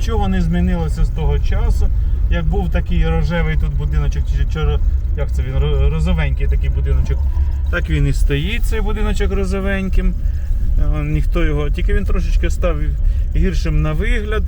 нічого не змінилося з того часу. Як був такий рожевий тут будиночок, чи як це він, розовенький такий будиночок, так він і стоїть, цей будиночок розовеньким. Е, Ніхто його, тільки він трошечки став гіршим на вигляд.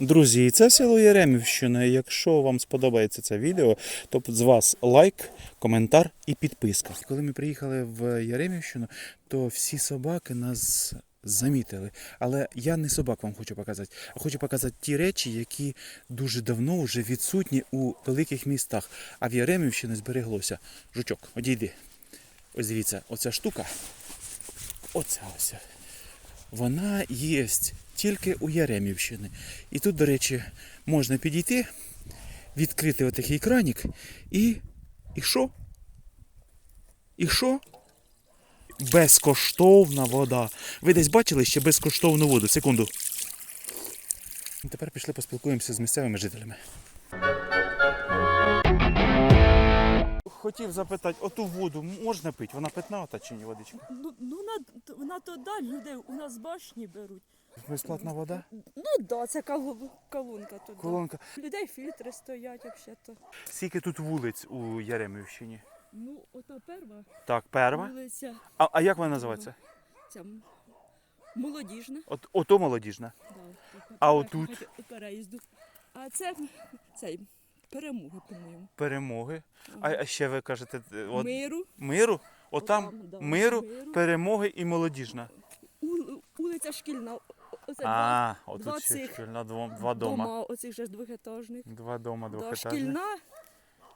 Друзі, це село Яремівщина. Якщо вам сподобається це відео, то з вас лайк, коментар і підписка. Коли ми приїхали в Яремівщину, то всі собаки нас замітили. Але я не собак вам хочу показати, а хочу показати ті речі, які дуже давно вже відсутні у великих містах. А в Яремівщині збереглося. Жучок, одійди. Ось дивіться, оця штука. Оця ось вона є тільки у Яремівщини. І тут, до речі, можна підійти, відкрити отакий кранік і. І що? І що? Безкоштовна вода. Ви десь бачили ще безкоштовну воду? Секунду. Тепер пішли поспілкуємося з місцевими жителями. Хотів запитати, оту воду можна пити? Вона питна та чи ні водичка? Ну, ну на, на то да, люди у нас башні беруть. Безплатна вода? Ну да, це калу- колонка туди. Колонка. Людей фільтри стоять взагалі-то. Скільки тут вулиць у Яремівщині? Ну, ота перва Так, перва. вулиця, А, а як вона називається? ця м- молодіжна. От, ото молодіжна. Да, так, А от отут? переїзду. А це цей перемоги, по-моєму. Перемоги. А, а ще ви кажете, е, от, Миру. миру? Отам Отам, да, миру, миру. перемоги і молодіжна. У- Вулиця шкільна. Оце А, два, отут два цих шкільна два, два дома. дома, оцих же ж двохетажних. Два дома Да, шкільна.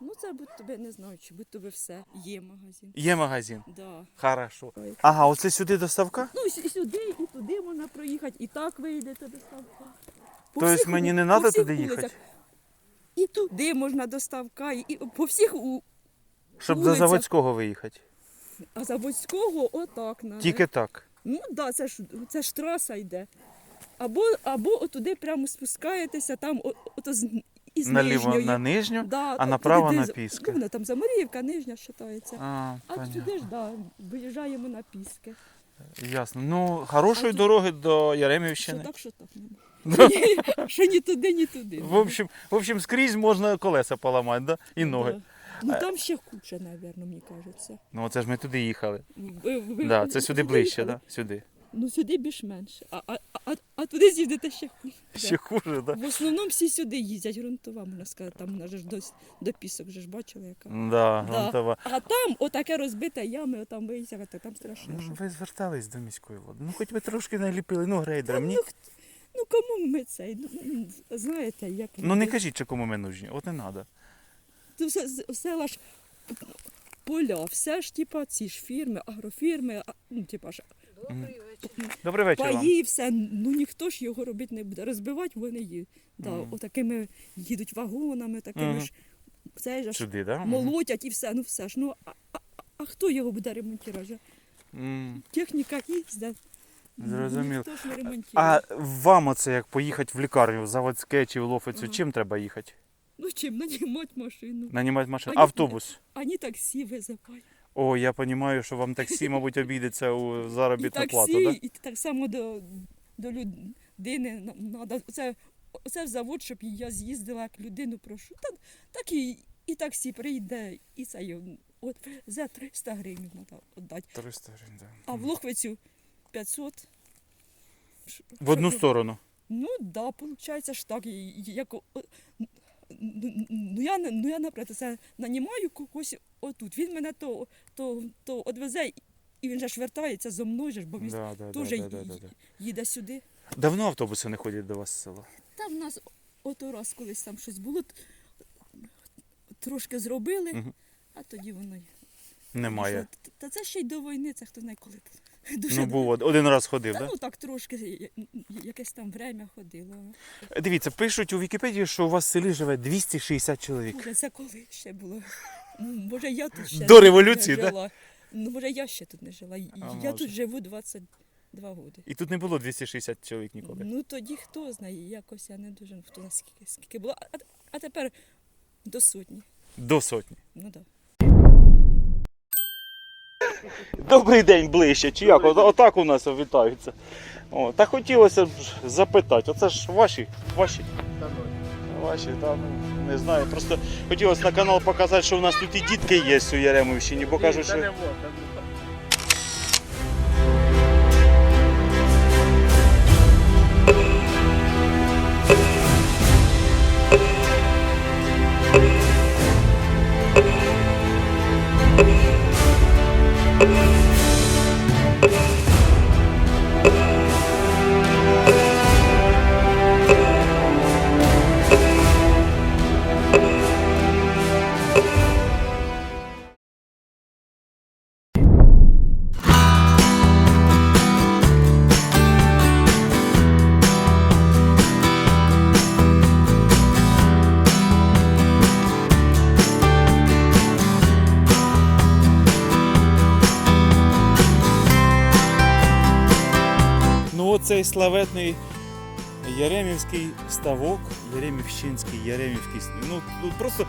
Ну це будь тобі не знаю, чи будь тобі все. Є магазин. Є магазин. Да. Хорошо. Ой. Ага, оце сюди доставка? Ну і сюди, і туди можна проїхати, і так вийдете доставка. По Тобто всіх мені не треба туди вулицях. їхати? І туди можна доставка, і, і по всіх у Щоб до. Заводського виїхати. а Заводського отак надо. Тільки так. Ну так, да, це ж це ж траса йде. Або, або отуди прямо спускаєтеся, там о- ото з, із Наліво нижньої. на нижню, Да, а направо де на Піски. Ну, вона там Замаріївка, нижня вважається. А, А сюди ж, да, виїжджаємо на Піски. Ясно. Ну, хорошої А тут- дороги до Що Яремівщини. так, що так. Що ні туди, ні туди. В общем, в общем, скрізь можна колеса поламати, да? І ноги. Ну там ще куча, напевно, мені кажеться. Ну, оце ж ми туди їхали. Ви- ви- Да, це сюди ближче, да? Сюди. Ну сюди більш-менше. А, а, а, а туди з'їздити ще хуже. Ще хуже, да? В основному всі сюди їздять, грунтова, можна сказати, там вона ж до, до пісок вже ж бачила яка. Да, Да. А там отаке розбите ями, отам виїздять, там страшно. Ну, ви звертались до міської влади. Ну, хоч би трошки наліпили, ну, грейдером. Ні? Ну, ну кому ми цей? Ну, ну, знаєте, як Ну не кажіть, що кому ми нужні. От не треба. Це все, все ж поля, все ж типа ці ж фірми, агрофірми, а, ну типа ж Добрий вечір вам. паї, все, ну ніхто ж його робити не буде. Розбивати вони їдуть. Да, Мгм. Отакими їдуть вагонами, такими Мгм. ж це ж Сюди, да? Молотять і все, ну все ж. Ну а, а, а хто його буде ремонтувати? М. Техніка їздить. Зрозумів. А вам оце як поїхати в лікарню, в заводське чи в Лофицю, Ага. чим треба їхати? Ну чим нанімати машину? Нанімати машину? А ні- Автобус. Ані таксі визивають. О, я розумію, що вам таксі, мабуть, обійдеться у І заробітну таксі, плату, так? і так само до, до людини треба. Це, це в завод, щоб я з'їздила як людину прошу. Так, так і, і таксі прийде, і це от за 300 гривень треба віддати. 300 гривень, да. А в Лохвицю 500. В одну сторону. Ну да, виходить ж так. і- і Як, ну, ну, я, не- ну я, наприклад, це нанімаю когось отут. Він мене то, то, то одвезе, і він же ж вертається зо мною, бо він Да, да, теж да, да, да, да. їде сюди. Давно автобуси не ходять до вас в село? Та в нас ото раз колись там щось було, трошки зробили, Мгм. а тоді воно. Немає. Та- це ще й до війни, це хто знає коли. Дуже Ну, був один раз ходив, Та так? ну так трошки якесь там время ходило. Дивіться, пишуть у Вікіпедії, що у вас в селі живе 260 чоловік. Може, це коли ще було. Ну, Може, я тут ще До революції, не да? Ну, може, я ще тут не жила. А, я може. тут живу 22 роки. І тут не було 260 чоловік ніколи. Ну тоді хто знає, якось я не дуже хто знає, скільки, скільки було. А, а тепер до сотні. До сотні. Ну так. Да. Добрий день ближче, чи як? Отак у нас вітаються. О, та хотілося б запитати, оце ж ваші, ваші. Ваші, та, ну, не знаю. Просто хотілося на канал показати, що у нас тут і дітки є у Яремовщині, бо кажуть, що. Оцей славетний Яремівський ставок, Яремівщинський, Яремівський. Ну, ну просто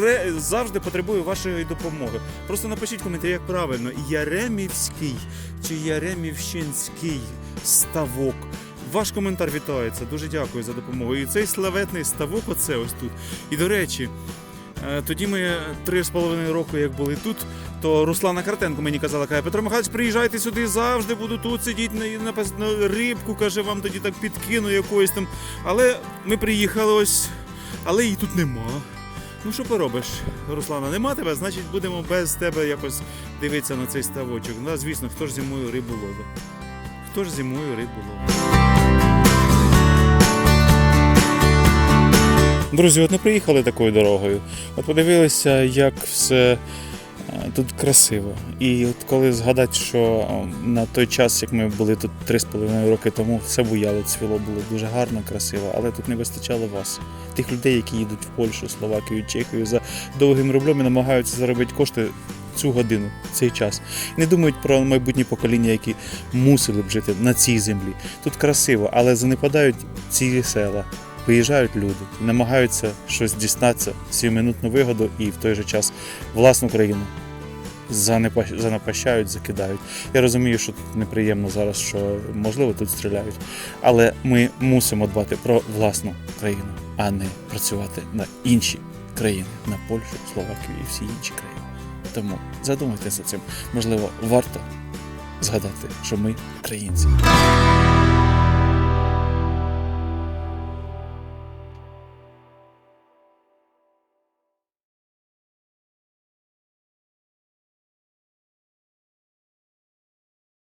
ре, завжди потребую вашої допомоги. Просто напишіть коментарі, як правильно, Яремівський чи Яремівщинський ставок. Ваш коментар вітається. Дуже дякую за допомогу. І цей славетний ставок, оце ось тут. І до речі, е, тоді ми три з половиною року, як були тут, то Руслана Картенко мені казала, каже, Петро Михайлович, приїжджайте сюди, завжди буду тут сидіти, на, написано рибку, каже, вам тоді так підкину якоїсь там. Але ми приїхали ось, але її тут нема. Ну що поробиш, Руслана, нема тебе, значить будемо без тебе якось дивитися на цей ставочок. Ну, звісно, хто ж зимою рибу ловить? Хто ж зимою рибу ловить? Друзі, от не приїхали такою дорогою. От подивилися, як все тут красиво. І от коли згадати, що е, на той час, як ми були тут 3,5 роки тому, все буяло, цвіло було дуже гарно, красиво, але тут не вистачало вас. Тих людей, які їдуть в Польщу, Словакію, Чехію за довгим рублем і намагаються заробити кошти цю годину, цей час. Не думають про майбутні покоління, які мусили б жити на цій землі. Тут красиво, але занепадають цілі села. Виїжджають люди, намагаються щось дістатися, сіюминутну вигоду і в той же час власну країну занапащають, закидають. Я розумію, що тут неприємно зараз, що можливо тут стріляють, але ми мусимо дбати про власну країну, а не працювати на інші країни, на Польщу, Словакію і всі інші країни. Тому задумайтеся цим. Можливо, варто згадати, що ми українці.